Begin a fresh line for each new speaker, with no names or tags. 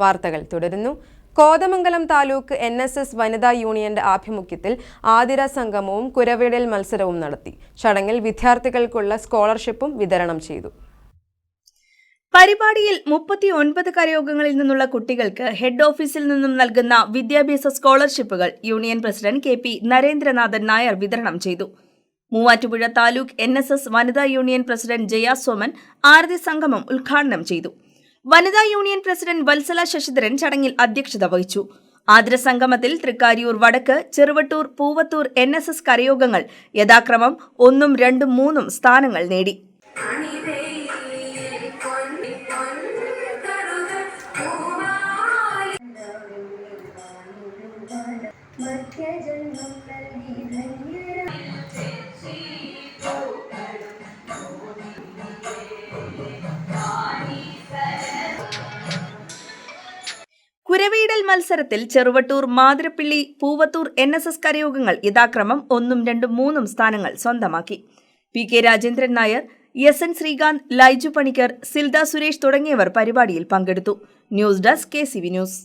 വാർത്തകൾ തുടരുന്നു. Kothamangalam taluk N S S വനിതാ യൂണിയന്റെ ആഭിമുഖ്യത്തിൽ ആതിര സംഗമവും കുരവിടൽ മത്സരവും നടത്തി. ചടങ്ങിൽ വിദ്യാർത്ഥികൾക്കുള്ള സ്കോളർഷിപ്പും വിതരണം ചെയ്തു.
പരിപാടിയിൽ മുപ്പത്തി ഒൻപത് കരയോഗങ്ങളിൽ നിന്നുള്ള കുട്ടികൾക്ക് ഹെഡ് ഓഫീസിൽ നിന്നും നൽകുന്ന വിദ്യാഭ്യാസ സ്കോളർഷിപ്പുകൾ union president K P Narendranathan Nair വിതരണം ചെയ്തു. Muvattupuzha taluk N S S വനിതാ യൂണിയൻ പ്രസിഡന്റ് ജയ സോമൻ ആരതി സംഗമം ഉദ്ഘാടനം ചെയ്തു. വനിതാ യൂണിയൻ പ്രസിഡന്റ് വത്സല ശശിധരൻ ചടങ്ങിൽ അധ്യക്ഷത വഹിച്ചു. ആതിര സംഗമത്തിൽ തൃക്കാരിയൂർ വടക്ക് Cheruvattoor Poovathoor N S S കരയോഗങ്ങൾ യഥാക്രമം ഒന്നും രണ്ടും മൂന്നും സ്ഥാനങ്ങൾ നേടി. കുരവീടൽ മത്സരത്തിൽ Cheruvattoor Mathirappilly Poovathoor N S S കരയോഗങ്ങൾ യഥാക്രമം ഒന്നും രണ്ടും മൂന്നും സ്ഥാനങ്ങൾ സ്വന്തമാക്കി. P K Rajendran Nair S N Sreekanth Laiju Panicker Silda Suresh തുടങ്ങിയവർ പരിപാടിയിൽ പങ്കെടുത്തു. News desk K C V news.